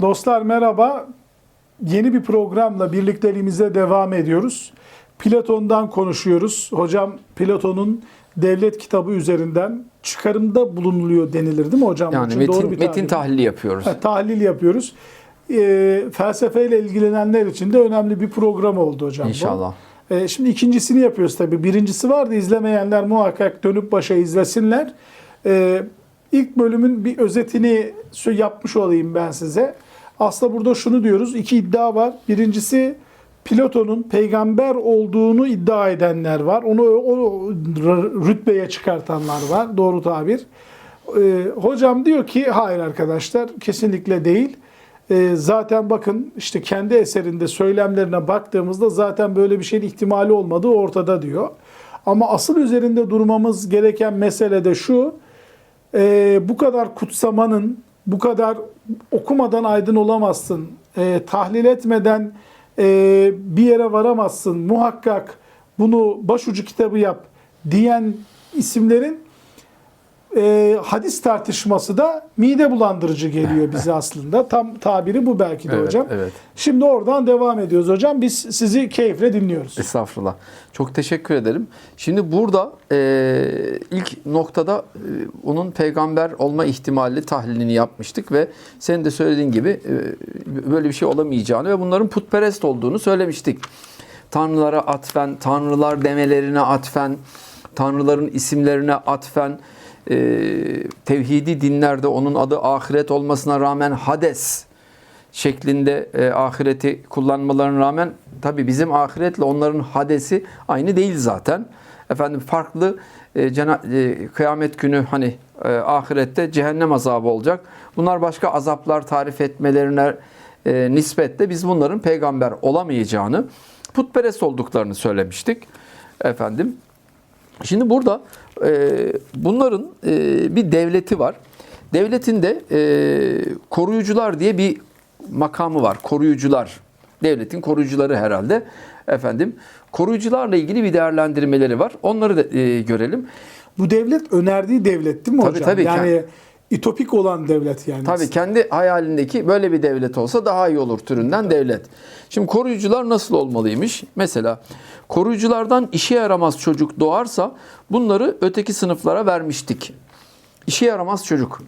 Dostlar merhaba. Yeni bir programla birlikteliğimize devam ediyoruz. Platon'dan konuşuyoruz. Hocam Platon'un devlet kitabı üzerinden çıkarımda bulunuluyor denilir değil mi hocam? Yani Şimdi doğru metin, bir metin tahlili yapıyoruz. Ha, tahlil yapıyoruz. Ee, felsefeyle ilgilenenler için de önemli bir program oldu hocam. bu. İnşallah. Ee, şimdi ikincisini yapıyoruz tabii. Birincisi vardı izlemeyenler muhakkak dönüp başa izlesinler. Ee, ilk bölümün bir özetini yapmış olayım ben size. Aslında burada şunu diyoruz. iki iddia var. Birincisi Platon'un peygamber olduğunu iddia edenler var. Onu o rütbeye çıkartanlar var. Doğru tabir. Ee, hocam diyor ki hayır arkadaşlar kesinlikle değil. Ee, zaten bakın işte kendi eserinde söylemlerine baktığımızda zaten böyle bir şeyin ihtimali olmadığı ortada diyor. Ama asıl üzerinde durmamız gereken mesele de şu. Ee, bu kadar kutsamanın, bu kadar okumadan aydın olamazsın, ee, tahlil etmeden ee, bir yere varamazsın, muhakkak bunu başucu kitabı yap diyen isimlerin e, hadis tartışması da mide bulandırıcı geliyor bize aslında. Tam tabiri bu belki de Evet, hocam. evet. Şimdi oradan devam ediyoruz hocam. Biz sizi keyifle dinliyoruz. Estağfurullah. Çok teşekkür ederim. Şimdi burada e, ilk noktada e, onun peygamber olma ihtimali tahlilini yapmıştık ve senin de söylediğin gibi e, böyle bir şey olamayacağını ve bunların putperest olduğunu söylemiştik. Tanrılara atfen, tanrılar demelerine atfen, tanrıların isimlerine atfen, tevhidi dinlerde onun adı ahiret olmasına rağmen Hades şeklinde e, ahireti kullanmalarına rağmen tabi bizim ahiretle onların hadesi aynı değil zaten. Efendim farklı e, cena- e, kıyamet günü hani e, ahirette cehennem azabı olacak. Bunlar başka azaplar tarif etmelerine e, nispetle biz bunların peygamber olamayacağını, putperest olduklarını söylemiştik. Efendim Şimdi burada e, bunların e, bir devleti var. Devletin de e, koruyucular diye bir makamı var. Koruyucular. Devletin koruyucuları herhalde. Efendim koruyucularla ilgili bir değerlendirmeleri var. Onları da e, görelim. Bu devlet önerdiği devlet değil mi Tabii, hocam? tabii. yani itopik olan devlet yani. Tabii kendi hayalindeki böyle bir devlet olsa daha iyi olur türünden devlet. Şimdi koruyucular nasıl olmalıymış? Mesela koruyuculardan işe yaramaz çocuk doğarsa bunları öteki sınıflara vermiştik. İşe yaramaz çocuk.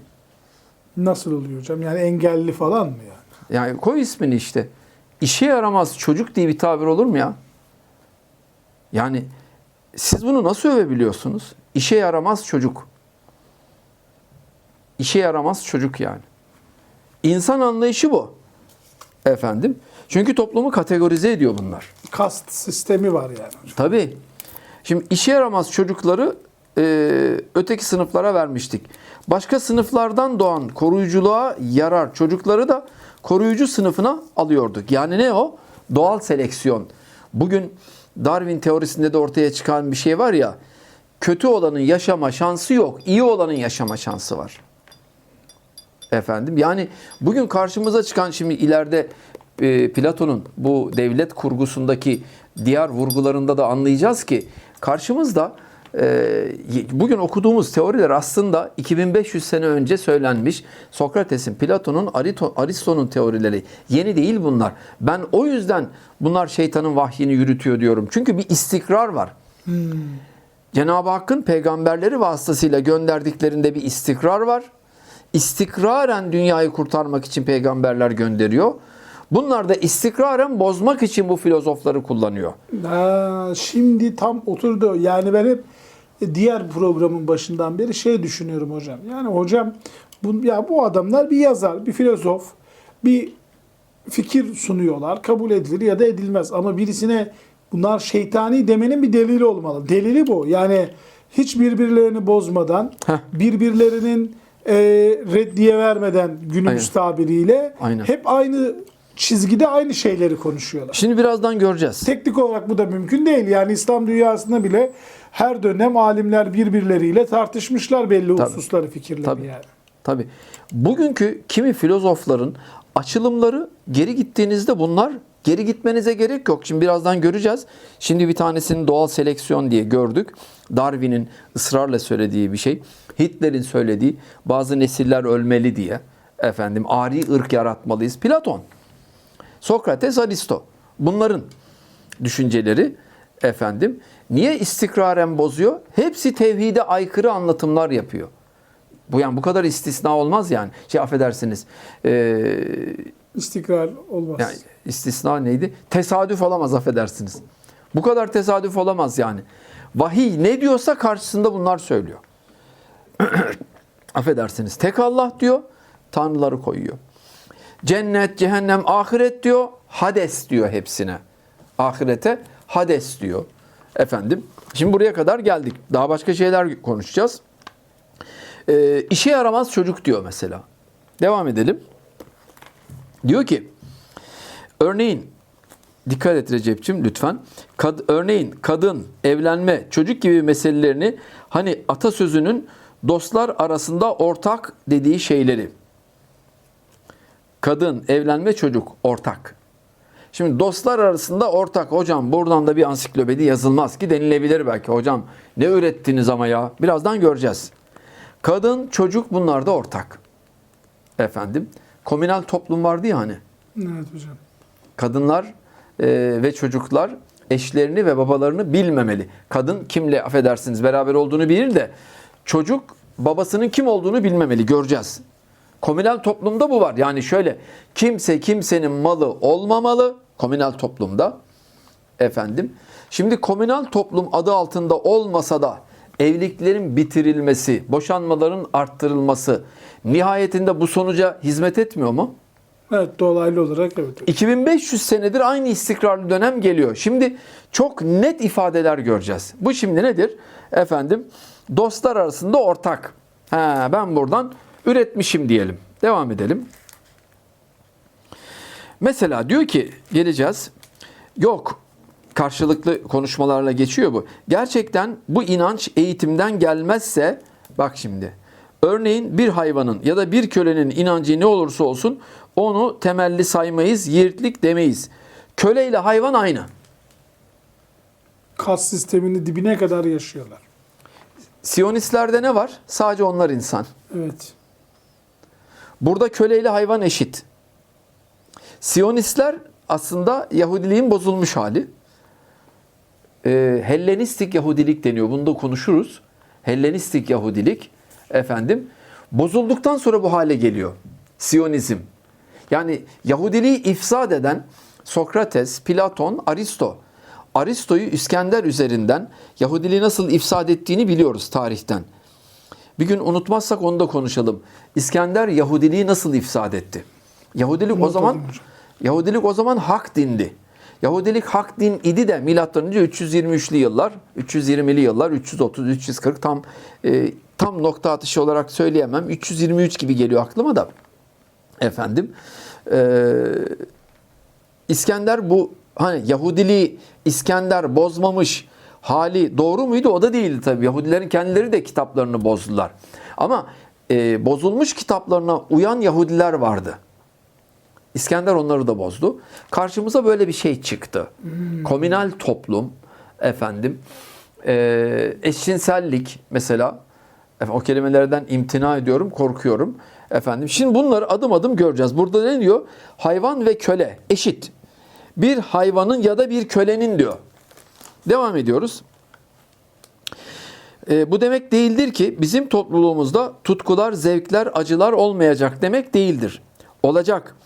Nasıl oluyor hocam? Yani engelli falan mı yani? Yani koy ismini işte. İşe yaramaz çocuk diye bir tabir olur mu ya? Yani siz bunu nasıl övebiliyorsunuz? İşe yaramaz çocuk. İşe yaramaz çocuk yani. İnsan anlayışı bu. Efendim. Çünkü toplumu kategorize ediyor bunlar. Kast sistemi var yani. Tabii. Şimdi işe yaramaz çocukları e, öteki sınıflara vermiştik. Başka sınıflardan doğan koruyuculuğa yarar çocukları da koruyucu sınıfına alıyorduk. Yani ne o? Doğal seleksiyon. Bugün Darwin teorisinde de ortaya çıkan bir şey var ya. Kötü olanın yaşama şansı yok. iyi olanın yaşama şansı var. Efendim yani bugün karşımıza çıkan şimdi ileride e, Platon'un bu devlet kurgusundaki diğer vurgularında da anlayacağız ki karşımızda e, bugün okuduğumuz teoriler aslında 2500 sene önce söylenmiş Sokrates'in, Platon'un, Aristo'nun teorileri. Yeni değil bunlar. Ben o yüzden bunlar şeytanın vahyini yürütüyor diyorum. Çünkü bir istikrar var. Cenab-ı Hakk'ın peygamberleri vasıtasıyla gönderdiklerinde bir istikrar var. İstikraren dünyayı kurtarmak için peygamberler gönderiyor. Bunlar da istikraren bozmak için bu filozofları kullanıyor. Ha, şimdi tam oturdu. Yani ben hep diğer programın başından beri şey düşünüyorum hocam. Yani hocam bu, ya bu adamlar bir yazar, bir filozof, bir fikir sunuyorlar. Kabul edilir ya da edilmez. Ama birisine bunlar şeytani demenin bir delili olmalı. Delili bu. Yani hiç birbirlerini bozmadan, Heh. birbirlerinin e, reddiye vermeden günümüz tabiriyle Aynen. hep aynı çizgide aynı şeyleri konuşuyorlar. Şimdi birazdan göreceğiz. Teknik olarak bu da mümkün değil. Yani İslam dünyasında bile her dönem alimler birbirleriyle tartışmışlar belli Tabii. hususları, fikirleri Tabii. yani. Tabii. Bugünkü kimi filozofların açılımları geri gittiğinizde bunlar geri gitmenize gerek yok. Şimdi birazdan göreceğiz. Şimdi bir tanesini doğal seleksiyon diye gördük. Darwin'in ısrarla söylediği bir şey. Hitler'in söylediği bazı nesiller ölmeli diye. Efendim ari ırk yaratmalıyız. Platon. Sokrates, Aristo. Bunların düşünceleri efendim niye istikraren bozuyor? Hepsi tevhide aykırı anlatımlar yapıyor. Bu yani bu kadar istisna olmaz yani. Şey affedersiniz. Ee, İstikrar olmaz. yani istisna neydi? Tesadüf olamaz affedersiniz. Bu kadar tesadüf olamaz yani. Vahiy ne diyorsa karşısında bunlar söylüyor. affedersiniz. Tek Allah diyor, tanrıları koyuyor. Cennet, cehennem, ahiret diyor, Hades diyor hepsine. Ahirete Hades diyor. Efendim, şimdi buraya kadar geldik. Daha başka şeyler konuşacağız. Ee, işe yaramaz çocuk diyor mesela. Devam edelim. Diyor ki, örneğin, dikkat et Recep'ciğim lütfen. Kad, örneğin kadın, evlenme, çocuk gibi meselelerini hani atasözünün dostlar arasında ortak dediği şeyleri. Kadın, evlenme, çocuk ortak. Şimdi dostlar arasında ortak. Hocam buradan da bir ansiklopedi yazılmaz ki denilebilir belki. Hocam ne ürettiniz ama ya. Birazdan göreceğiz. Kadın, çocuk bunlar da ortak. Efendim. Komünal toplum vardı ya hani. Evet hocam. Kadınlar e, ve çocuklar eşlerini ve babalarını bilmemeli. Kadın kimle affedersiniz beraber olduğunu bilir de çocuk babasının kim olduğunu bilmemeli. Göreceğiz. Komünal toplumda bu var. Yani şöyle kimse kimsenin malı olmamalı komünal toplumda. Efendim. Şimdi komünal toplum adı altında olmasa da evliliklerin bitirilmesi, boşanmaların arttırılması nihayetinde bu sonuca hizmet etmiyor mu? Evet dolaylı olarak evet. 2500 senedir aynı istikrarlı dönem geliyor. Şimdi çok net ifadeler göreceğiz. Bu şimdi nedir? Efendim dostlar arasında ortak. Ha, ben buradan üretmişim diyelim. Devam edelim. Mesela diyor ki geleceğiz. Yok karşılıklı konuşmalarla geçiyor bu. Gerçekten bu inanç eğitimden gelmezse bak şimdi. Örneğin bir hayvanın ya da bir kölenin inancı ne olursa olsun onu temelli saymayız, yiğitlik demeyiz. Köle ile hayvan aynı. Kas sistemini dibine kadar yaşıyorlar. Siyonistlerde ne var? Sadece onlar insan. Evet. Burada köle ile hayvan eşit. Siyonistler aslında Yahudiliğin bozulmuş hali. Ee, Hellenistik Yahudilik deniyor. Bunu da konuşuruz. Hellenistik Yahudilik efendim bozulduktan sonra bu hale geliyor. Siyonizm. Yani Yahudiliği ifsad eden Sokrates, Platon, Aristo. Aristo'yu İskender üzerinden Yahudiliği nasıl ifsad ettiğini biliyoruz tarihten. Bir gün unutmazsak onu da konuşalım. İskender Yahudiliği nasıl ifsad etti? Yahudilik o zaman. Yahudilik o zaman hak dindi. Yahudilik hak din idi de milattan önce 323'lü yıllar, 320'li yıllar, 330, 340 tam e, tam nokta atışı olarak söyleyemem. 323 gibi geliyor aklıma da. Efendim. E, İskender bu hani Yahudiliği İskender bozmamış hali doğru muydu? O da değildi tabii. Yahudilerin kendileri de kitaplarını bozdular. Ama e, bozulmuş kitaplarına uyan Yahudiler vardı. İskender onları da bozdu. Karşımıza böyle bir şey çıktı. Komünal toplum, efendim, e, eşcinsellik mesela. O kelimelerden imtina ediyorum, korkuyorum. Efendim, şimdi bunları adım adım göreceğiz. Burada ne diyor? Hayvan ve köle eşit. Bir hayvanın ya da bir kölenin diyor. Devam ediyoruz. E, bu demek değildir ki bizim topluluğumuzda tutkular, zevkler, acılar olmayacak demek değildir. Olacak.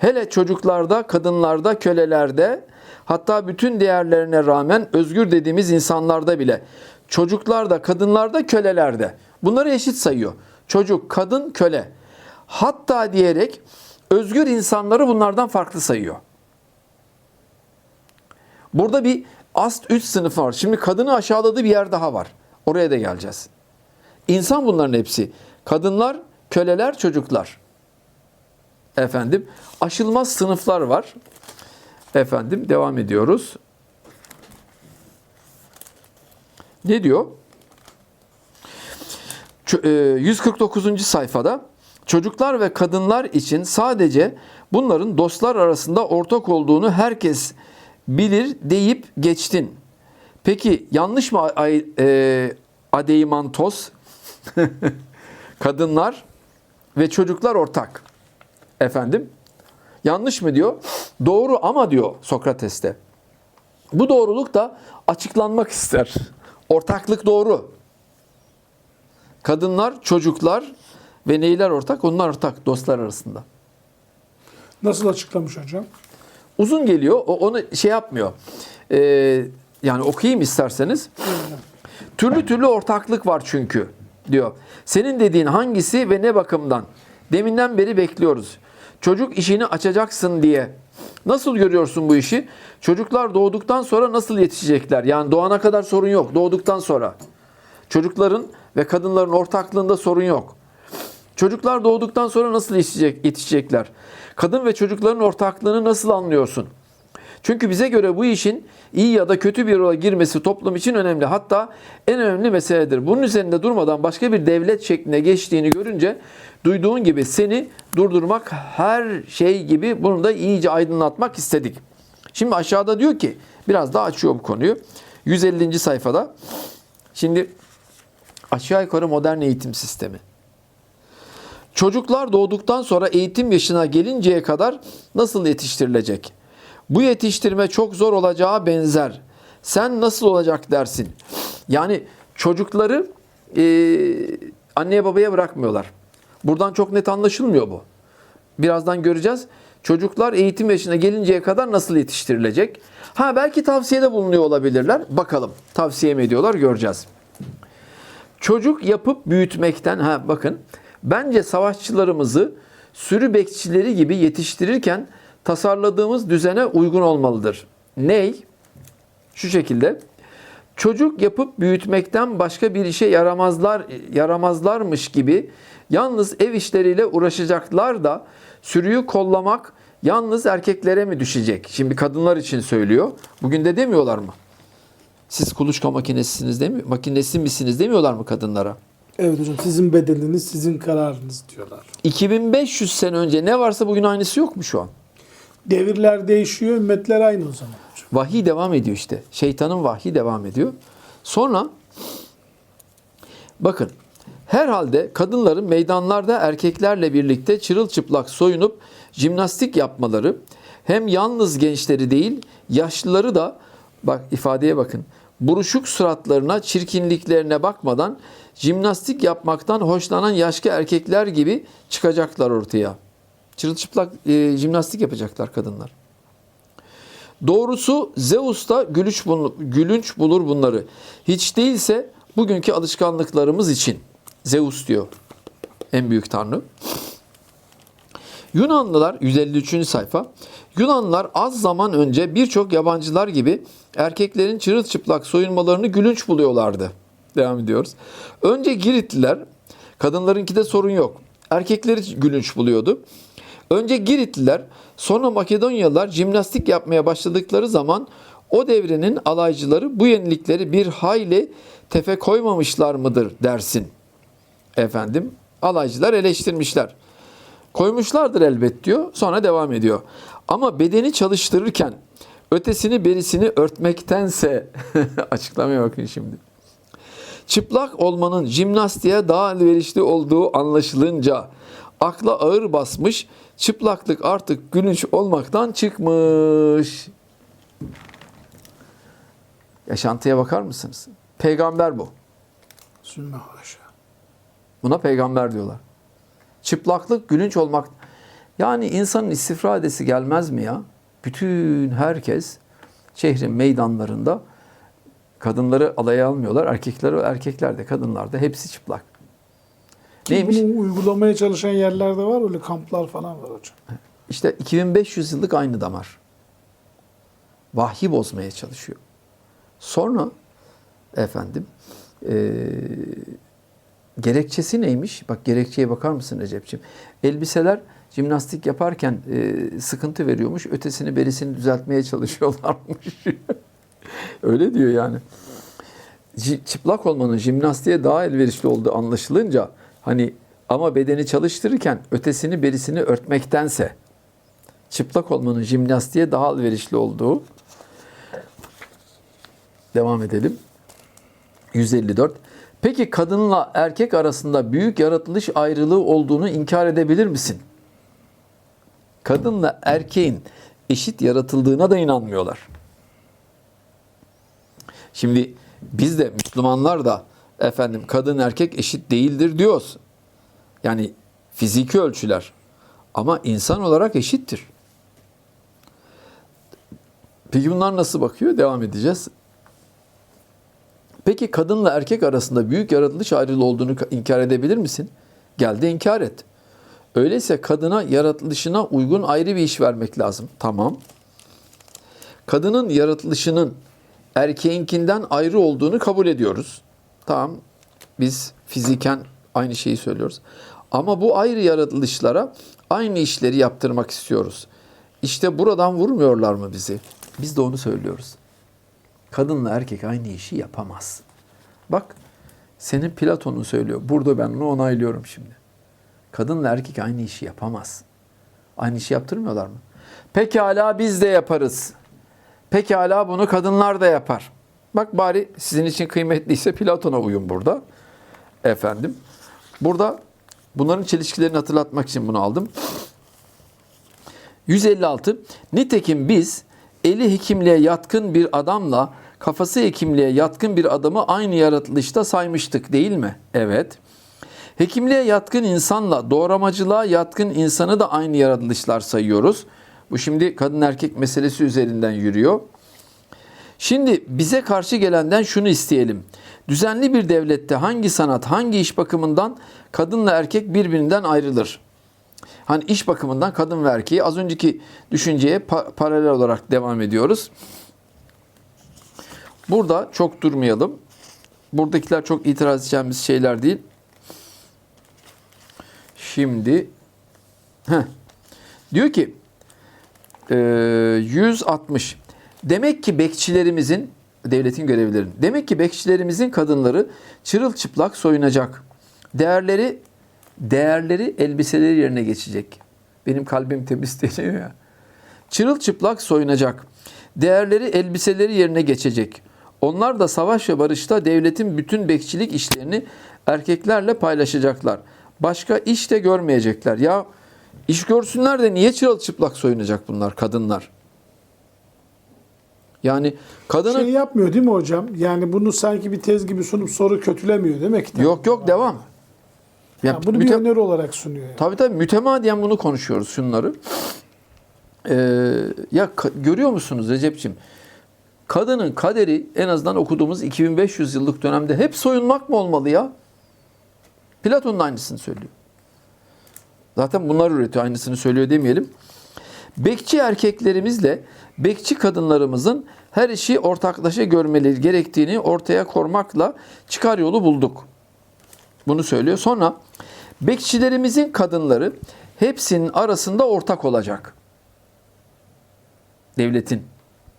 Hele çocuklarda, kadınlarda, kölelerde hatta bütün değerlerine rağmen özgür dediğimiz insanlarda bile çocuklarda, kadınlarda, kölelerde bunları eşit sayıyor. Çocuk, kadın, köle. Hatta diyerek özgür insanları bunlardan farklı sayıyor. Burada bir ast üst sınıf var. Şimdi kadını aşağıladığı bir yer daha var. Oraya da geleceğiz. İnsan bunların hepsi. Kadınlar, köleler, çocuklar. Efendim aşılmaz sınıflar var. Efendim devam ediyoruz. Ne diyor? Ç- e, 149. sayfada çocuklar ve kadınlar için sadece bunların dostlar arasında ortak olduğunu herkes bilir deyip geçtin. Peki yanlış mı e, Adeimantos? kadınlar ve çocuklar ortak. Efendim? Yanlış mı diyor? Doğru ama diyor Sokrates'te. Bu doğruluk da açıklanmak ister. Ortaklık doğru. Kadınlar, çocuklar ve neyler ortak? Onlar ortak dostlar arasında. Nasıl açıklamış hocam? Uzun geliyor. O onu şey yapmıyor. Ee, yani okuyayım isterseniz. Türlü türlü ortaklık var çünkü diyor. Senin dediğin hangisi ve ne bakımdan? Deminden beri bekliyoruz. Çocuk işini açacaksın diye. Nasıl görüyorsun bu işi? Çocuklar doğduktan sonra nasıl yetişecekler? Yani doğana kadar sorun yok. Doğduktan sonra. Çocukların ve kadınların ortaklığında sorun yok. Çocuklar doğduktan sonra nasıl yetişecek, yetişecekler? Kadın ve çocukların ortaklığını nasıl anlıyorsun? Çünkü bize göre bu işin iyi ya da kötü bir yola girmesi toplum için önemli. Hatta en önemli meseledir. Bunun üzerinde durmadan başka bir devlet şekline geçtiğini görünce duyduğun gibi seni durdurmak her şey gibi bunu da iyice aydınlatmak istedik. Şimdi aşağıda diyor ki biraz daha açıyor bu konuyu. 150. sayfada. Şimdi aşağı yukarı modern eğitim sistemi. Çocuklar doğduktan sonra eğitim yaşına gelinceye kadar nasıl yetiştirilecek? Bu yetiştirme çok zor olacağı benzer. Sen nasıl olacak dersin? Yani çocukları e, anneye babaya bırakmıyorlar. Buradan çok net anlaşılmıyor bu. Birazdan göreceğiz. Çocuklar eğitim yaşına gelinceye kadar nasıl yetiştirilecek? Ha belki tavsiyede bulunuyor olabilirler. Bakalım tavsiye mi ediyorlar göreceğiz. Çocuk yapıp büyütmekten ha bakın bence savaşçılarımızı sürü bekçileri gibi yetiştirirken tasarladığımız düzene uygun olmalıdır. Ney? Şu şekilde çocuk yapıp büyütmekten başka bir işe yaramazlar yaramazlarmış gibi yalnız ev işleriyle uğraşacaklar da sürüyü kollamak yalnız erkeklere mi düşecek? Şimdi kadınlar için söylüyor. Bugün de demiyorlar mı? Siz kuluçka makinesisiniz demiyor, makinesi misiniz demiyorlar mı kadınlara? Evet hocam sizin bedeliniz sizin kararınız diyorlar. 2500 sene önce ne varsa bugün aynısı yok mu şu an? Devirler değişiyor, ümmetler aynı o zaman. Vahiy devam ediyor işte. Şeytanın vahyi devam ediyor. Sonra bakın herhalde kadınların meydanlarda erkeklerle birlikte çırılçıplak soyunup jimnastik yapmaları hem yalnız gençleri değil yaşlıları da bak ifadeye bakın buruşuk suratlarına çirkinliklerine bakmadan jimnastik yapmaktan hoşlanan yaşlı erkekler gibi çıkacaklar ortaya. Çırılçıplak e, jimnastik yapacaklar kadınlar. Doğrusu Zeus da gülünç, bul- gülünç bulur bunları. Hiç değilse bugünkü alışkanlıklarımız için. Zeus diyor en büyük tanrı. Yunanlılar 153. sayfa. Yunanlılar az zaman önce birçok yabancılar gibi erkeklerin çırılçıplak soyunmalarını gülünç buluyorlardı. Devam ediyoruz. Önce Giritliler, kadınlarınki de sorun yok. Erkekleri gülünç buluyordu. Önce Giritliler, sonra Makedonyalılar jimnastik yapmaya başladıkları zaman o devrenin alaycıları bu yenilikleri bir hayli tefe koymamışlar mıdır dersin. Efendim, alaycılar eleştirmişler. Koymuşlardır elbet diyor. Sonra devam ediyor. Ama bedeni çalıştırırken ötesini berisini örtmektense açıklamaya bakın şimdi. Çıplak olmanın jimnastiğe daha elverişli olduğu anlaşılınca akla ağır basmış, çıplaklık artık gülünç olmaktan çıkmış. Yaşantıya bakar mısınız? Peygamber bu. Sümme haşa. Buna peygamber diyorlar. Çıplaklık gülünç olmak. Yani insanın istifradesi gelmez mi ya? Bütün herkes şehrin meydanlarında kadınları alaya almıyorlar. Erkekleri erkekler de kadınlar da hepsi çıplak. Ki Neymiş? Bunu uygulamaya çalışan yerler de var. Öyle kamplar falan var hocam. İşte 2500 yıllık aynı damar. Vahyi bozmaya çalışıyor. Sonra efendim eee, gerekçesi neymiş? Bak gerekçeye bakar mısın Recep'ciğim? Elbiseler jimnastik yaparken eee, sıkıntı veriyormuş. Ötesini berisini düzeltmeye çalışıyorlarmış. Öyle diyor yani. Çıplak olmanın jimnastiğe daha elverişli olduğu anlaşılınca hani ama bedeni çalıştırırken ötesini berisini örtmektense çıplak olmanın jimnastiğe daha elverişli olduğu devam edelim. 154. Peki kadınla erkek arasında büyük yaratılış ayrılığı olduğunu inkar edebilir misin? Kadınla erkeğin eşit yaratıldığına da inanmıyorlar. Şimdi biz de Müslümanlar da efendim kadın erkek eşit değildir diyoruz. Yani fiziki ölçüler. Ama insan olarak eşittir. Peki bunlar nasıl bakıyor? Devam edeceğiz. Peki kadınla erkek arasında büyük yaratılış ayrılığı olduğunu inkar edebilir misin? Gel de inkar et. Öyleyse kadına yaratılışına uygun ayrı bir iş vermek lazım. Tamam. Kadının yaratılışının erkeğinkinden ayrı olduğunu kabul ediyoruz. Tamam. Biz fiziken aynı şeyi söylüyoruz. Ama bu ayrı yaratılışlara aynı işleri yaptırmak istiyoruz. İşte buradan vurmuyorlar mı bizi? Biz de onu söylüyoruz. Kadınla erkek aynı işi yapamaz. Bak senin Platon'un söylüyor. Burada ben onu onaylıyorum şimdi. Kadınla erkek aynı işi yapamaz. Aynı işi yaptırmıyorlar mı? Pekala biz de yaparız. Pekala bunu kadınlar da yapar. Bak bari sizin için kıymetliyse Platon'a uyun burada. Efendim. Burada bunların çelişkilerini hatırlatmak için bunu aldım. 156. Nitekim biz eli hekimliğe yatkın bir adamla kafası hekimliğe yatkın bir adamı aynı yaratılışta saymıştık değil mi? Evet. Hekimliğe yatkın insanla doğramacılığa yatkın insanı da aynı yaratılışlar sayıyoruz. Bu şimdi kadın erkek meselesi üzerinden yürüyor. Şimdi bize karşı gelenden şunu isteyelim. Düzenli bir devlette hangi sanat, hangi iş bakımından kadınla erkek birbirinden ayrılır? Hani iş bakımından kadın ve erkeği az önceki düşünceye pa- paralel olarak devam ediyoruz. Burada çok durmayalım. Buradakiler çok itiraz edeceğimiz şeyler değil. Şimdi heh, diyor ki e, 160 demek ki bekçilerimizin devletin görevlilerinin demek ki bekçilerimizin kadınları çırılçıplak soyunacak. Değerleri değerleri elbiseleri yerine geçecek. Benim kalbim temiz deniyor ya. Çırılçıplak soyunacak. Değerleri elbiseleri yerine geçecek. Onlar da savaş ve barışta devletin bütün bekçilik işlerini erkeklerle paylaşacaklar. Başka iş de görmeyecekler. Ya iş görsünler de niye çırılçıplak soyunacak bunlar kadınlar? Yani kadının Şey yapmıyor değil mi hocam? Yani bunu sanki bir tez gibi sunup soru kötülemiyor demek ki. yok yok devam. Ya, Ya bunu müte- bir öneri olarak sunuyor. yani. Tabii tabii mütemadiyen bunu konuşuyoruz şunları. Ee, ya görüyor musunuz Recep'ciğim? Kadının kaderi en azından okuduğumuz 2500 yıllık dönemde hep soyunmak mı olmalı ya? Platon da aynısını söylüyor. Zaten bunlar üretiyor aynısını söylüyor demeyelim. Bekçi erkeklerimizle bekçi kadınlarımızın her işi ortaklaşa görmeleri gerektiğini ortaya koymakla çıkar yolu bulduk. Bunu söylüyor. Sonra bekçilerimizin kadınları hepsinin arasında ortak olacak. Devletin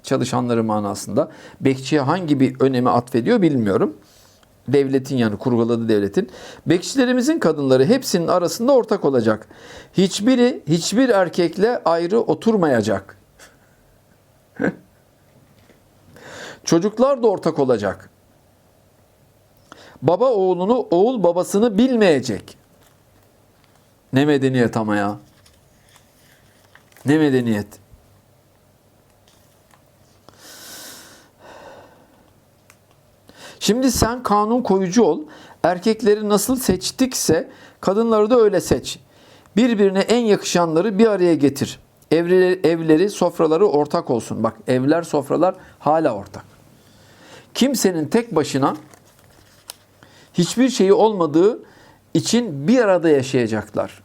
çalışanları manasında. Bekçiye hangi bir önemi atfediyor bilmiyorum. Devletin yani kurguladığı devletin. Bekçilerimizin kadınları hepsinin arasında ortak olacak. Hiçbiri hiçbir erkekle ayrı oturmayacak. Çocuklar da ortak olacak. Baba oğlunu, oğul babasını bilmeyecek. Ne medeniyet ama ya. Ne medeniyet. Şimdi sen kanun koyucu ol. Erkekleri nasıl seçtikse kadınları da öyle seç. Birbirine en yakışanları bir araya getir. Evleri, evleri, sofraları ortak olsun. Bak evler, sofralar hala ortak. Kimsenin tek başına hiçbir şeyi olmadığı için bir arada yaşayacaklar.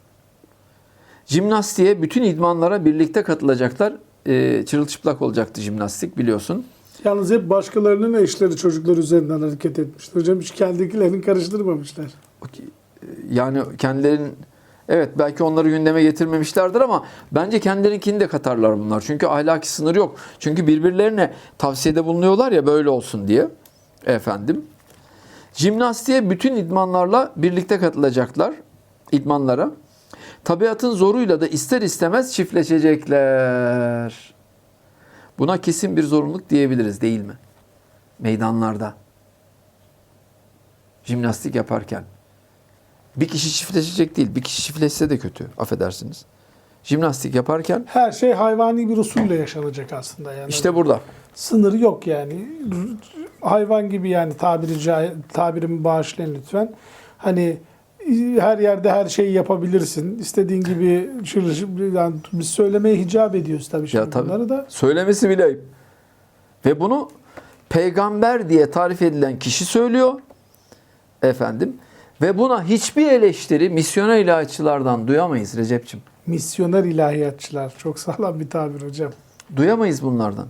Jimnastiğe, bütün idmanlara birlikte katılacaklar. Ee, çırılçıplak olacaktı jimnastik biliyorsun. Yalnız hep başkalarının eşleri çocuklar üzerinden hareket etmişler. Hocam hiç kendikilerini karıştırmamışlar. Yani kendilerinin evet belki onları gündeme getirmemişlerdir ama bence kendilerinkini de katarlar bunlar. Çünkü ahlaki sınır yok. Çünkü birbirlerine tavsiyede bulunuyorlar ya böyle olsun diye. Efendim. Jimnastiğe bütün idmanlarla birlikte katılacaklar. idmanlara. Tabiatın zoruyla da ister istemez çiftleşecekler. Buna kesin bir zorunluluk diyebiliriz değil mi? Meydanlarda. Jimnastik yaparken. Bir kişi çiftleşecek değil. Bir kişi çiftleşse de kötü. Affedersiniz. Jimnastik yaparken Her şey hayvani bir usulle yaşanacak aslında yani. işte burada. sınırı yok yani. Hayvan gibi yani tabiri caiz- tabirimi bağışlayın lütfen. Hani her yerde her şeyi yapabilirsin. İstediğin gibi yani biz söylemeye hicap ediyoruz tabii şimdi Ya tabii. bunları da. Söylemesi bile ayıp. Ve bunu peygamber diye tarif edilen kişi söylüyor. Efendim. Ve buna hiçbir eleştiri misyoner ilahiyatçılardan duyamayız Recep'ciğim. Misyoner ilahiyatçılar. Çok sağlam bir tabir hocam. Duyamayız bunlardan.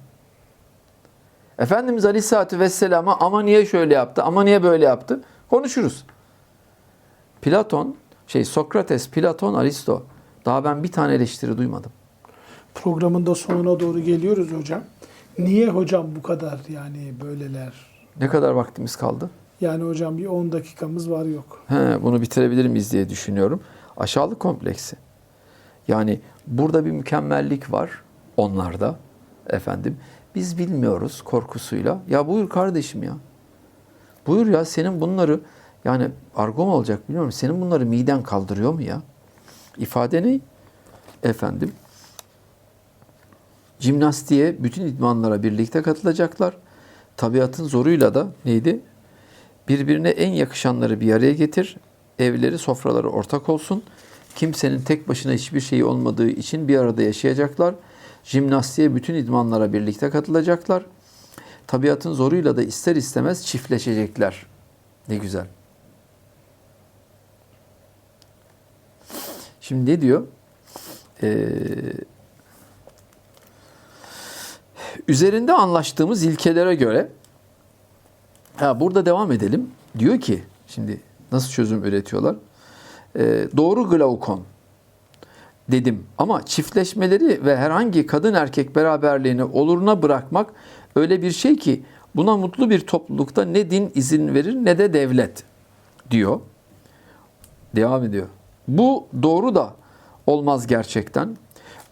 Efendimiz Aleyhisselatü Vesselam'a ama niye şöyle yaptı, ama niye böyle yaptı konuşuruz. Platon, şey Sokrates, Platon, Aristo. Daha ben bir tane eleştiri duymadım. Programın da sonuna doğru geliyoruz hocam. Niye hocam bu kadar yani böyleler? Ne kadar vaktimiz kaldı? Yani hocam bir 10 dakikamız var yok. He, bunu bitirebilir miyiz diye düşünüyorum. Aşağılık kompleksi. Yani burada bir mükemmellik var onlarda efendim. Biz bilmiyoruz korkusuyla. Ya buyur kardeşim ya. Buyur ya senin bunları yani argo mu olacak bilmiyorum. Senin bunları miden kaldırıyor mu ya? İfade ne? Efendim. Jimnastiğe bütün idmanlara birlikte katılacaklar. Tabiatın zoruyla da neydi? Birbirine en yakışanları bir araya getir. Evleri, sofraları ortak olsun. Kimsenin tek başına hiçbir şeyi olmadığı için bir arada yaşayacaklar. Jimnastiğe bütün idmanlara birlikte katılacaklar. Tabiatın zoruyla da ister istemez çiftleşecekler. Ne güzel. Şimdi ne diyor? Ee, üzerinde anlaştığımız ilkelere göre Ha, burada devam edelim. Diyor ki, şimdi nasıl çözüm üretiyorlar? Ee, doğru glaukon dedim ama çiftleşmeleri ve herhangi kadın erkek beraberliğini oluruna bırakmak öyle bir şey ki buna mutlu bir toplulukta ne din izin verir ne de devlet diyor. Devam ediyor. Bu doğru da olmaz gerçekten.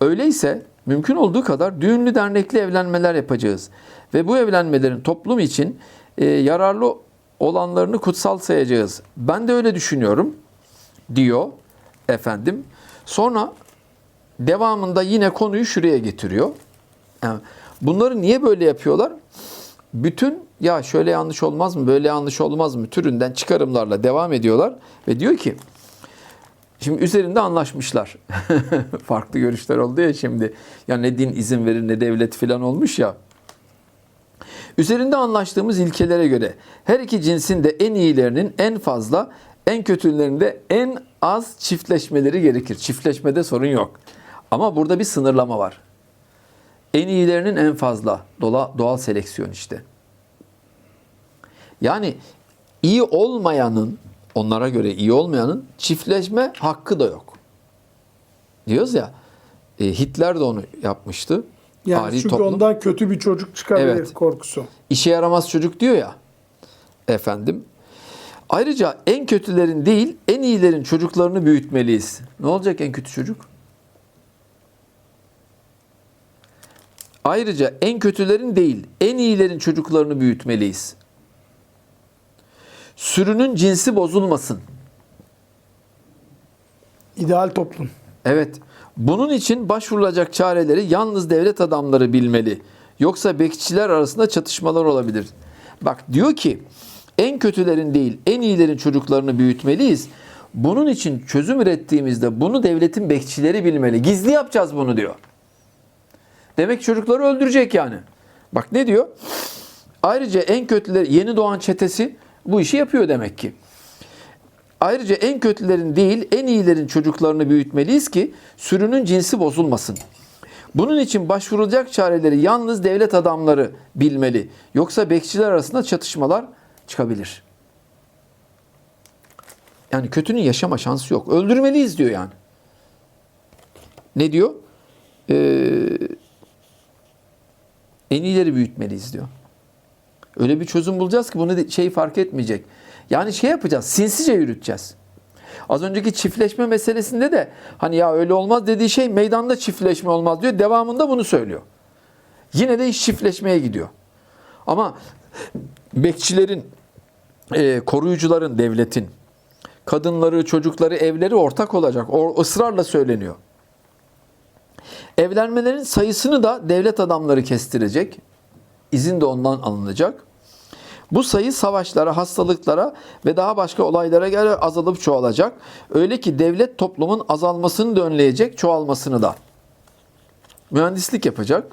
Öyleyse mümkün olduğu kadar düğünlü dernekli evlenmeler yapacağız. Ve bu evlenmelerin toplum için e, yararlı olanlarını kutsal sayacağız. Ben de öyle düşünüyorum diyor efendim. Sonra devamında yine konuyu şuraya getiriyor. Yani bunları niye böyle yapıyorlar? Bütün ya şöyle yanlış olmaz mı, böyle yanlış olmaz mı türünden çıkarımlarla devam ediyorlar ve diyor ki Şimdi üzerinde anlaşmışlar. Farklı görüşler oldu ya şimdi. Ya ne din izin verir ne devlet filan olmuş ya. Üzerinde anlaştığımız ilkelere göre her iki cinsin de en iyilerinin en fazla, en kötülerinin de en az çiftleşmeleri gerekir. Çiftleşmede sorun yok. Ama burada bir sınırlama var. En iyilerinin en fazla. Dola, doğal seleksiyon işte. Yani iyi olmayanın, onlara göre iyi olmayanın çiftleşme hakkı da yok. Diyoruz ya, e, Hitler de onu yapmıştı. Yani Ari çünkü toplum. ondan kötü bir çocuk çıkabilir Evet. korkusu. İşe yaramaz çocuk diyor ya. Efendim. Ayrıca en kötülerin değil, en iyilerin çocuklarını büyütmeliyiz. Ne olacak en kötü çocuk? Ayrıca en kötülerin değil, en iyilerin çocuklarını büyütmeliyiz. Sürünün cinsi bozulmasın. İdeal toplum. Evet. Bunun için başvurulacak çareleri yalnız devlet adamları bilmeli. Yoksa bekçiler arasında çatışmalar olabilir. Bak diyor ki en kötülerin değil en iyilerin çocuklarını büyütmeliyiz. Bunun için çözüm ürettiğimizde bunu devletin bekçileri bilmeli. Gizli yapacağız bunu diyor. Demek çocukları öldürecek yani. Bak ne diyor? Ayrıca en kötüleri yeni doğan çetesi bu işi yapıyor demek ki. Ayrıca en kötülerin değil en iyilerin çocuklarını büyütmeliyiz ki sürünün cinsi bozulmasın. Bunun için başvurulacak çareleri yalnız devlet adamları bilmeli. Yoksa bekçiler arasında çatışmalar çıkabilir. Yani kötünün yaşama şansı yok. Öldürmeliyiz diyor yani. Ne diyor? Ee, en iyileri büyütmeliyiz diyor. Öyle bir çözüm bulacağız ki bunu şey fark etmeyecek. Yani şey yapacağız, sinsice yürüteceğiz. Az önceki çiftleşme meselesinde de hani ya öyle olmaz dediği şey meydanda çiftleşme olmaz diyor. Devamında bunu söylüyor. Yine de iş çiftleşmeye gidiyor. Ama bekçilerin e, koruyucuların, devletin, kadınları, çocukları, evleri ortak olacak. O ısrarla söyleniyor. Evlenmelerin sayısını da devlet adamları kestirecek. İzin de ondan alınacak. Bu sayı savaşlara, hastalıklara ve daha başka olaylara göre azalıp çoğalacak. Öyle ki devlet toplumun azalmasını da önleyecek, çoğalmasını da. Mühendislik yapacak.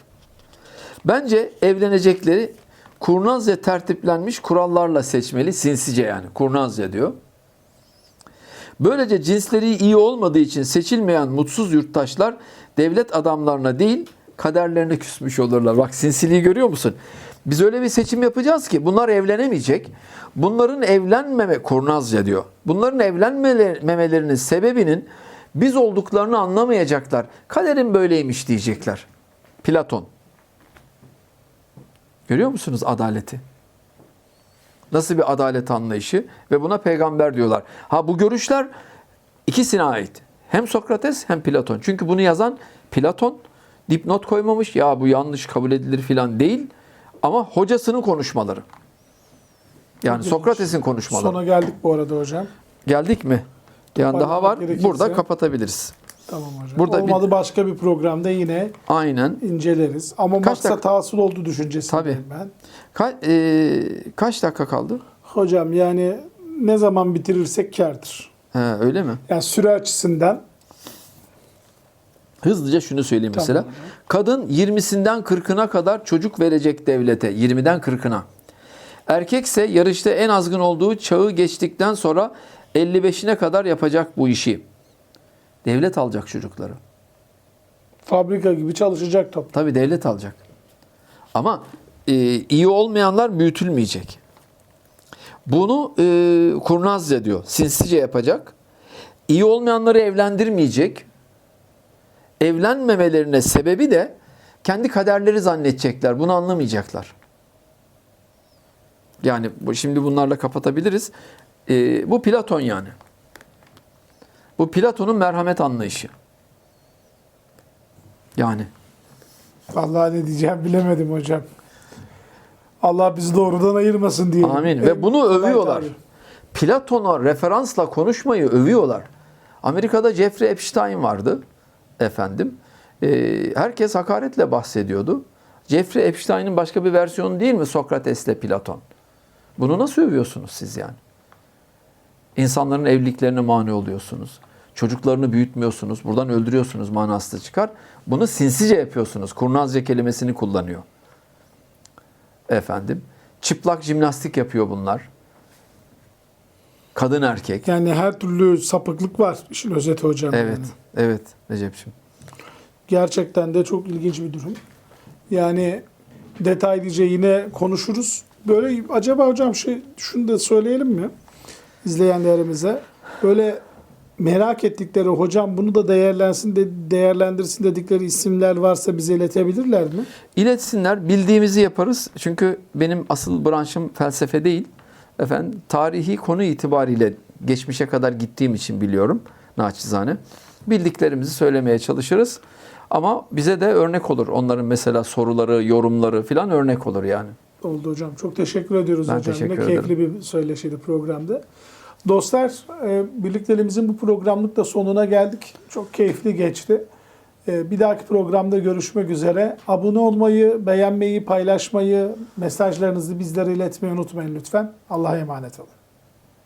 Bence evlenecekleri kurnazca tertiplenmiş kurallarla seçmeli, sinsice yani. Kurnazca diyor. Böylece cinsleri iyi olmadığı için seçilmeyen mutsuz yurttaşlar devlet adamlarına değil kaderlerine küsmüş olurlar. Bak sinsiliği görüyor musun? Biz öyle bir seçim yapacağız ki bunlar evlenemeyecek. Bunların evlenmeme kurnazca diyor. Bunların evlenmemelerinin sebebinin biz olduklarını anlamayacaklar. Kaderin böyleymiş diyecekler. Platon. Görüyor musunuz adaleti? Nasıl bir adalet anlayışı ve buna peygamber diyorlar. Ha bu görüşler ikisine ait. Hem Sokrates hem Platon. Çünkü bunu yazan Platon dipnot koymamış. Ya bu yanlış kabul edilir filan değil. Ama hocasının konuşmaları. Yani Sokrates'in konuşmaları. Sona geldik bu arada hocam. Geldik mi? Yani daha var. gerekirse- Burada kapatabiliriz. Tamam hocam. Burada bir- Olmadı başka bir programda yine Aynen. inceleriz. Ama Kaç maksat dakika? hasıl oldu düşüncesindeyim ben. Ka- e, kaç dakika kaldı? Hocam yani ne zaman bitirirsek kârdır. He, öyle mi? Yani süre açısından Hızlıca şunu söyleyeyim Tamam mesela. Kadın 20'sinden 40'ına kadar çocuk verecek devlete. 20'den 40'ına. Erkekse yarışta en azgın olduğu çağı geçtikten sonra 55'ine kadar yapacak bu işi. Devlet alacak çocukları. fabrika gibi çalışacak top. Tabii devlet alacak. Ama e, iyi olmayanlar büyütülmeyecek. Bunu e, kurnazca diyor. Sinsice yapacak. İyi olmayanları evlendirmeyecek. Evlenmemelerine sebebi de kendi kaderleri zannedecekler. Bunu anlamayacaklar. Yani şimdi bunlarla kapatabiliriz. E, bu Platon yani. Bu Platon'un merhamet anlayışı. Yani. Vallahi ne diyeceğim bilemedim hocam. Allah bizi doğrudan ayırmasın diye. Amin. Ve bunu övüyorlar. Platon'a referansla konuşmayı övüyorlar. Amerika'da Jeffrey Epstein vardı efendim. Ee, herkes hakaretle bahsediyordu. Jeffrey Epstein'in başka bir versiyonu değil mi Sokrates'le Platon? Bunu nasıl övüyorsunuz siz yani? İnsanların evliliklerine mani oluyorsunuz. Çocuklarını büyütmüyorsunuz. Buradan öldürüyorsunuz manası çıkar. Bunu sinsice yapıyorsunuz. Kurnazca kelimesini kullanıyor. Efendim. Çıplak jimnastik yapıyor bunlar. Kadın erkek. Yani her türlü sapıklık var işin özeti hocam. Evet. yani. Evet Recep'ciğim. Gerçekten de çok ilginç bir durum. Yani detaylıca yine konuşuruz. Böyle acaba hocam şey şunu da söyleyelim mi izleyenlerimize? Böyle merak ettikleri hocam bunu da değerlensin de değerlendirsin dedikleri isimler varsa bize iletebilirler mi? İletsinler. Bildiğimizi yaparız. Çünkü benim asıl branşım felsefe değil. Efendim tarihi konu itibariyle geçmişe kadar gittiğim için biliyorum naçizane. Bildiklerimizi söylemeye çalışırız. Ama bize de örnek olur. Onların mesela soruları, yorumları filan örnek olur yani. Oldu hocam. Çok teşekkür ediyoruz Ben hocam. teşekkür Yine keyifli bir söyleşiydi programda. Dostlar, e, birlikteliğimizin bu programlık da sonuna geldik. Çok keyifli geçti. E, Bir dahaki programda görüşmek üzere. Abone olmayı, beğenmeyi, paylaşmayı, mesajlarınızı bizlere iletmeyi unutmayın lütfen. Allah'a emanet olun.